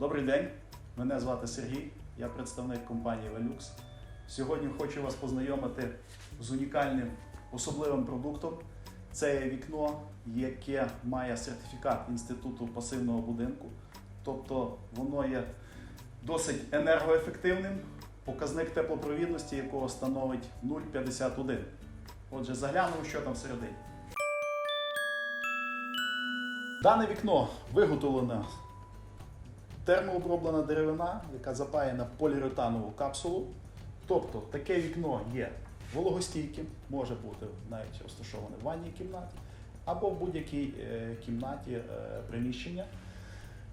Добрий день, мене звати Сергій, я представник компанії Velux. Сьогодні хочу вас познайомити з унікальним особливим продуктом. Це є вікно, яке має сертифікат Інституту пасивного будинку. Тобто воно є досить енергоефективним, показник теплопровідності якого становить 0,51. Отже, заглянемо, що там всередині. Дане вікно виготовлено термооброблена деревина, яка запаяна в поліуретанову капсулу. Тобто таке вікно є вологостійким, може бути навіть розташоване в ванній кімнаті або в будь-якій е, кімнаті е, приміщення.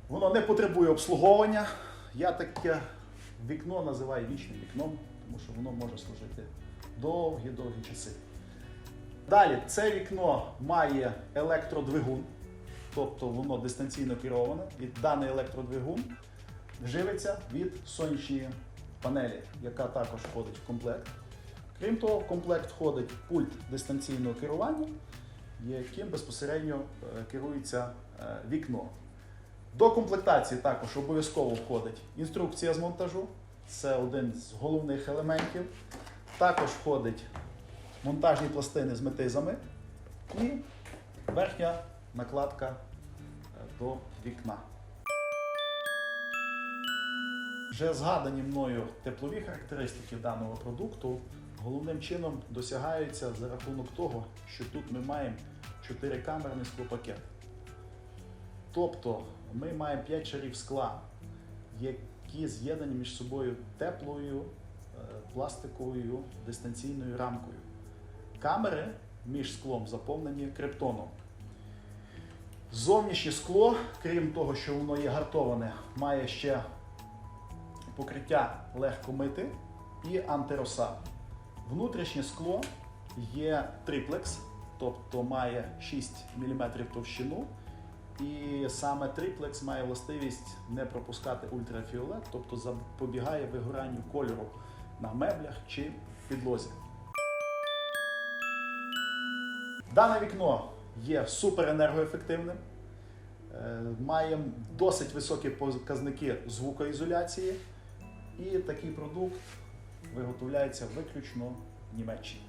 Воно не потребує обслуговування. Я таке вікно називаю вічним вікном, тому що воно може служити довгі-довгі часи. Далі це вікно має електродвигун, тобто воно дистанційно кероване, і даний електродвигун живиться від сонячної панелі, яка також входить в комплект. Крім того, в комплект входить пульт дистанційного керування, яким безпосередньо е, керується е, вікно. До комплектації також обов'язково входить інструкція з монтажу. Це один з головних елементів. Також входить монтажні пластини з метизами і верхня накладка до вікна. Вже згадані мною теплові характеристики даного продукту головним чином досягаються за рахунок того, що тут ми маємо 4-камерний склопакет. Тобто ми маємо 5 шарів скла, які з'єднані між собою теплою е, пластиковою дистанційною рамкою. Камери між склом заповнені криптоном. Зовнішнє скло, крім того, що воно є гартоване, має ще покриття легко мити і антироса. Внутрішнє скло є триплекс, тобто має 6 мм товщину. І саме триплекс має властивість не пропускати ультрафіолет, тобто запобігає вигоранню кольору на меблях чи підлозі. Дане вікно є суперенергоефективним, е, має досить високі показники звукоізоляції, і такий продукт виготовляється виключно в Німеччині.